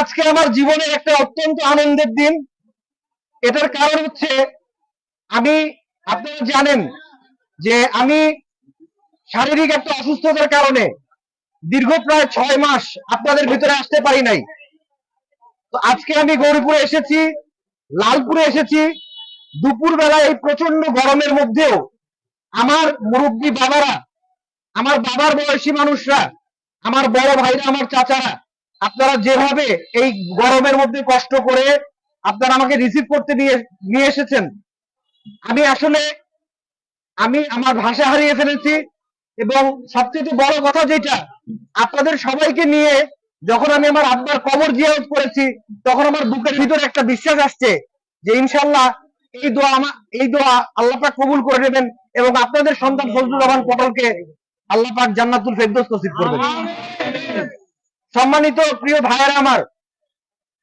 আজকে আমার জীবনের একটা অত্যন্ত আনন্দের দিন। এটার কারণ হচ্ছে, আমি, আপনারা জানেন যে আমি শারীরিক একটা অসুস্থতার কারণে দীর্ঘ প্রায় ছয় মাস আপনাদের ভিতরে আসতে পারি নাই। তো আজকে আমি গৌরীপুরে এসেছি, লালপুরে এসেছি। দুপুর বেলা এই প্রচণ্ড গরমের মধ্যেও আমার মুরব্বী বাবারা, আমার বাবার বয়সী মানুষরা, আমার বড় ভাইরা, আমার চাচারা আপনারা যেভাবে এই গরমের মধ্যে কষ্ট করে আপনারা আমাকে রিসিভ করতে নিয়ে নিয়ে এসেছেন, আমি আসলে, আমি আমার ভাষা হারিয়ে ফেলেছি এবং সবচেয়ে বড় কথা যেটা, আপনাদের সবাইকে নিয়ে যখন আমি আমার আব্বার কবর জিয়ারত করেছি, তখন আমার বুকের ভিতরে একটা বিশ্বাস আসছে যে ইনশাল্লাহ এই দোয়া আমা, এই দোয়া আল্লাহ পাক কবুল করে নেবেন এবং আপনাদের সন্তান ফজলুর রহমান পটলকে আল্লাহ পাক জান্নাতুল ফেরদৌস নসিব করবেন। সম্মানিত প্রিয় ভাইয়েরা আমার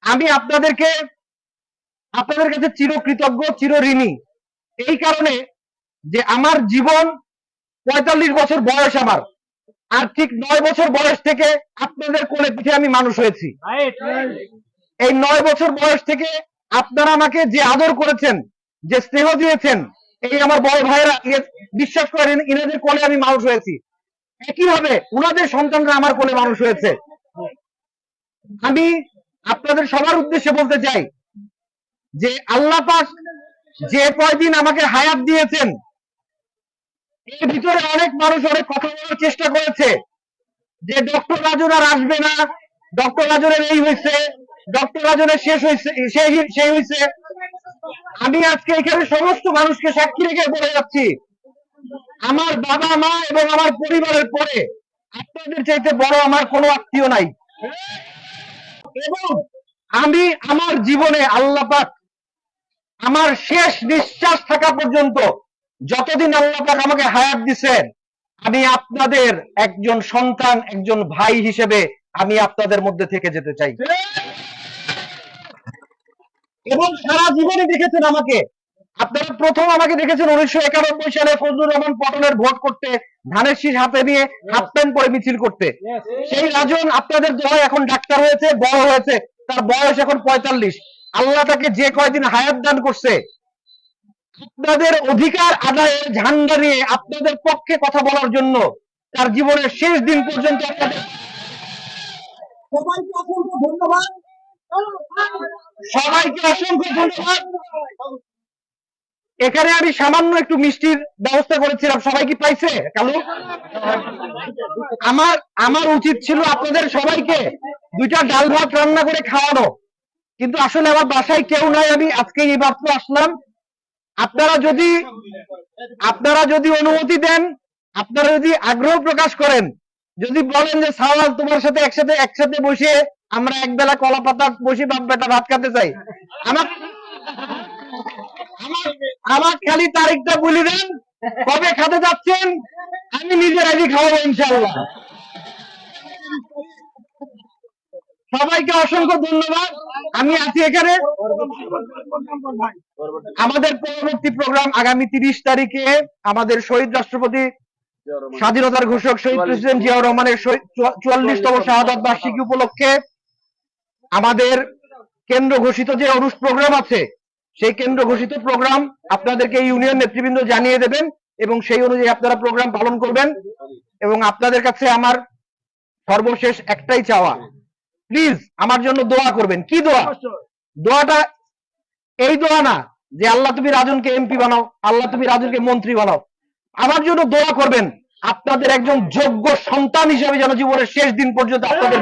আমি আপনাদেরকে আপনাদের কাছে চিরকৃতজ্ঞ চির ঋণী এই কারণে যে আমার জীবন পঁয়তাল্লিশ বছর বয়স আমার আর ঠিক নয় বছর বয়স থেকে আপনাদের কোলে পিঠে আমি মানুষ হয়েছি। এই নয় বছর বয়স থেকে আপনারা আমাকে যে আদর করেছেন যে স্নেহ দিয়েছেন এই আমার বড় ভাইয়েরা ইয়ে- বিশ্বাস করেন ইনাদের কোলে আমি মানুষ হয়েছি। একইভাবে উনাদের সন্তানরা আমার কোলে মানুষ হয়েছে। আমি আপনাদের সবার উদ্দেশ্যে বলতে চাই যে আল্লাহ পাক যে কয়দিন আমাকে হায়াত দিয়েছেন, এর ভিতরে অনেক মানুষ অনেক কথা বলার চেষ্টা করেছে যে ডক্টর রাজন আর আসবে না, ডক্টর রাজনের এই হয়েছে, ডক্টর রাজনের শেষ হয়েছে, সেই হয়েছে। আমি আজকে এখানে সমস্ত মানুষকে সাক্ষী রেখে বলে যাচ্ছি, আমার বাবা, মা এবং আমার পরিবারের পরে আপনাদের চাইতে বড় আমার কোনো আত্মীয় নাই। এবং আমি আমার জীবনে আল্লাহ পাক আমার শেষ নিঃশ্বাস থাকা পর্যন্ত যতদিন আল্লাহ পাক আমাকে হায়াত দিচ্ছেন আমি আপনাদের একজন সন্তান, একজন ভাই হিসেবে আমি আপনাদের মধ্যে থেকে যেতে চাই। এবং সারা জীবনে দেখেছেন আমাকে আপনারা প্রথম আমাকে দেখেছেন উনিশশো একানব্বই সালে ফজলুর রহমান পটনের ভোট করতে ধানের শীষ হাতে নিয়ে হাফ প্যান্ট পরে মিছিল করতে। সেই রাজন আপনাদের দোয়ায় এখন ডাক্তার হয়েছে বড় হয়েছে তার বয়স এখন পঁয়তাল্লিশ। আল্লাহ তাকে যে কয়দিন হায়াত দান করছে আপনাদের অধিকার আদায়ের ঝান্ডা নিয়ে আপনাদের পক্ষে কথা বলার জন্য তার জীবনের শেষ দিন পর্যন্ত আপনাদের সবাইকে অসংখ্য ধন্যবাদ। সবাইকে অসংখ্য ধন্যবাদ। এখানে আমি সামান্য একটু মিষ্টির ব্যবস্থা করেছিলাম। সবাই কি পাইছে? কালু? আমার আমার উচিত ছিল আপনাদের সবাইকে দুইটা ডাল ভাত রান্না করে খাওয়ানো। কিন্তু আসলে আমার বাসায় কেউ নাই, আমি আজকে এই মাত্র আসলাম। আপনারা যদি আপনারা যদি অনুমতি দেন, আপনারা যদি আগ্রহ প্রকাশ করেন, যদি বলেন যে, সাওয়াল, তোমার সাথে একসাথে একসাথে বসে আমরা একবেলা কলা পাতা বসে বাপ বেটা ভাত খেতে চাই। আমার আমার খালি তারিখটা বলে দেন, কবে খাতে যাচ্ছেন, আমি নিজে রাজি খাওয়াবো ইনশাল্লাহ সবাইকে অসংখ্য ধন্যবাদ। আমি আছি এখানে। আমাদের পরবর্তী প্রোগ্রাম আগামী তিরিশ তারিখে আমাদের শহীদ রাষ্ট্রপতি স্বাধীনতার ঘোষক শহীদ প্রেসিডেন্ট জিয়াউর রহমানের চুয়াল্লিশতম শাহাদাত বার্ষিকী উপলক্ষে আমাদের কেন্দ্র ঘোষিত যে অনুষ প্রোগ্রাম আছে সেই কেন্দ্র ঘোষিত প্রোগ্রাম আপনাদেরকে ইউনিয়ন নেতৃবৃন্দ জানিয়ে দেবেন এবং সেই অনুযায়ী আপনারা প্রোগ্রাম পালন করবেন এবং আপনাদের কাছে আমার সর্বশেষ একটাই চাওয়া। প্লিজ আমার জন্য দোয়া করবেন। কি দোয়া? দোয়াটা এই দোয়া না যে আল্লাহ তুমি রাজনকে এমপি বানাও, আল্লাহ তুমি রাজনকে মন্ত্রী বানাও। আমার জন্য দোয়া করবেন। আপনাদের একজন যোগ্য সন্তান হিসেবে যেন জীবনের শেষ দিন পর্যন্ত আপনাদের